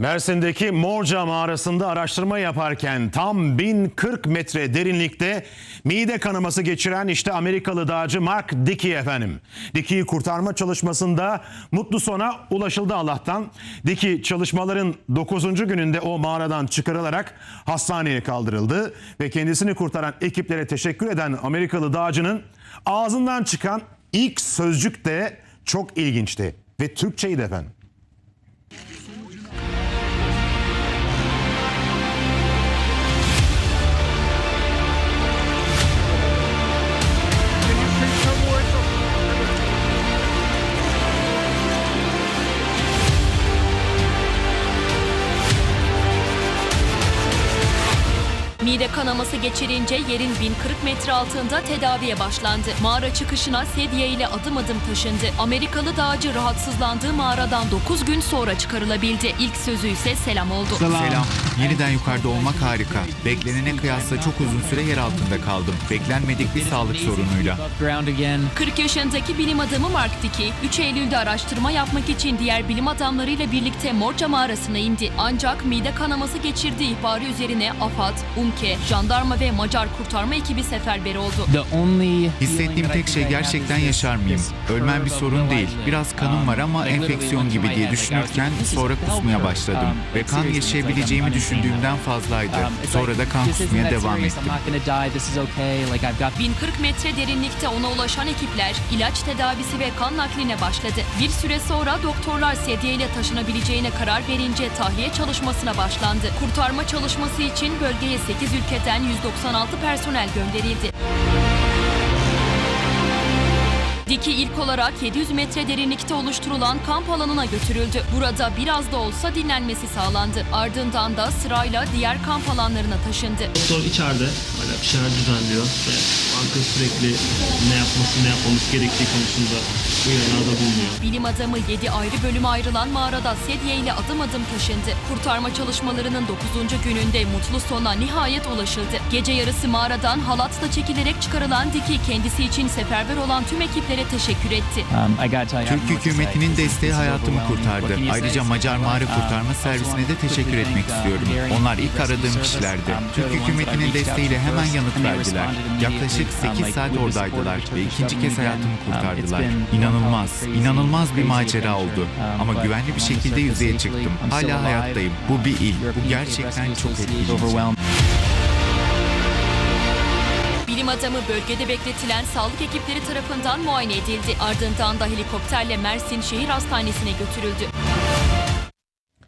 Mersin'deki Morca mağarasında araştırma yaparken tam 1040 metre derinlikte mide kanaması geçiren işte Amerikalı dağcı Mark Dickey efendim. Dickey'i kurtarma çalışmasında mutlu sona ulaşıldı Allah'tan. Dickey çalışmaların 9. gününde o mağaradan çıkarılarak hastaneye kaldırıldı ve kendisini kurtaran ekiplere teşekkür eden Amerikalı dağcının ağzından çıkan ilk sözcük de çok ilginçti ve Türkçeydi efendim. Mide kanaması geçirince yerin 1040 metre altında tedaviye başlandı. Mağara çıkışına sedye ile adım adım taşındı. Amerikalı dağcı rahatsızlandığı mağaradan 9 gün sonra çıkarılabildi. İlk sözü ise selam oldu. Selam. Yeniden yukarıda olmak harika. Beklenene kıyasla çok uzun süre yer altında kaldım. Beklenmedik bir sağlık sorunuyla. 40 yaşındaki bilim adamı Mark Dickey, 3 Eylül'de araştırma yapmak için diğer bilim adamlarıyla birlikte Morca mağarasına indi. Ancak mide kanaması geçirdiği ihbarı üzerine AFAD, UMKE, jandarma ve Macar kurtarma ekibi seferber oldu. Hissettiğim tek şey gerçekten yaşar mıyım? Ölmem bir sorun değil. Biraz kanım var ama enfeksiyon gibi diye düşünürken sonra kusmaya başladım. Ve kan yaşayabileceğimi düşündüğümden fazlaydı. Sonra da kan kusmaya devam ettim. 1040 metre derinlikte ona ulaşan ekipler ilaç tedavisi ve kan nakline başladı. Bir süre sonra doktorlar sedyeyle taşınabileceğine karar verince tahliye çalışmasına başlandı. Kurtarma çalışması için bölgeye 8 ülkeden 196 personel gönderildi. Diki ilk olarak 700 metre derinlikte oluşturulan kamp alanına götürüldü. Burada biraz da olsa dinlenmesi sağlandı. Ardından da sırayla diğer kamp alanlarına taşındı. Doktor içeride hala bir şeyler düzenliyor ve banka sürekli ne yapması ne yapmamız gerektiği konusunda uyarılarda bulunuyor. Bilim adamı 7 ayrı bölüme ayrılan mağarada sedye ile adım adım taşındı. Kurtarma çalışmalarının 9. gününde mutlu sona nihayet ulaşıldı. Gece yarısı mağaradan halatla çekilerek çıkarılan Diki kendisi için seferber olan tüm ekiplere teşekkür etti. Türk hükümetinin desteği hayatımı kurtardı. Ayrıca Macar Mağara Kurtarma Servisine de teşekkür etmek istiyorum. Onlar ilk aradığım kişilerdi. Türk hükümetinin desteğiyle hemen yanıt verdiler. Yaklaşık 8 saat oradaydılar ve ikinci kez hayatımı kurtardılar. İnanılmaz, inanılmaz bir macera oldu. Ama güvenli bir şekilde yüzeye çıktım. Hala hayattayım. Bu bir il. Bu gerçekten çok etkileyici. Adamı bölgede bekletilen sağlık ekipleri tarafından muayene edildi. Ardından da helikopterle Mersin Şehir Hastanesi'ne götürüldü.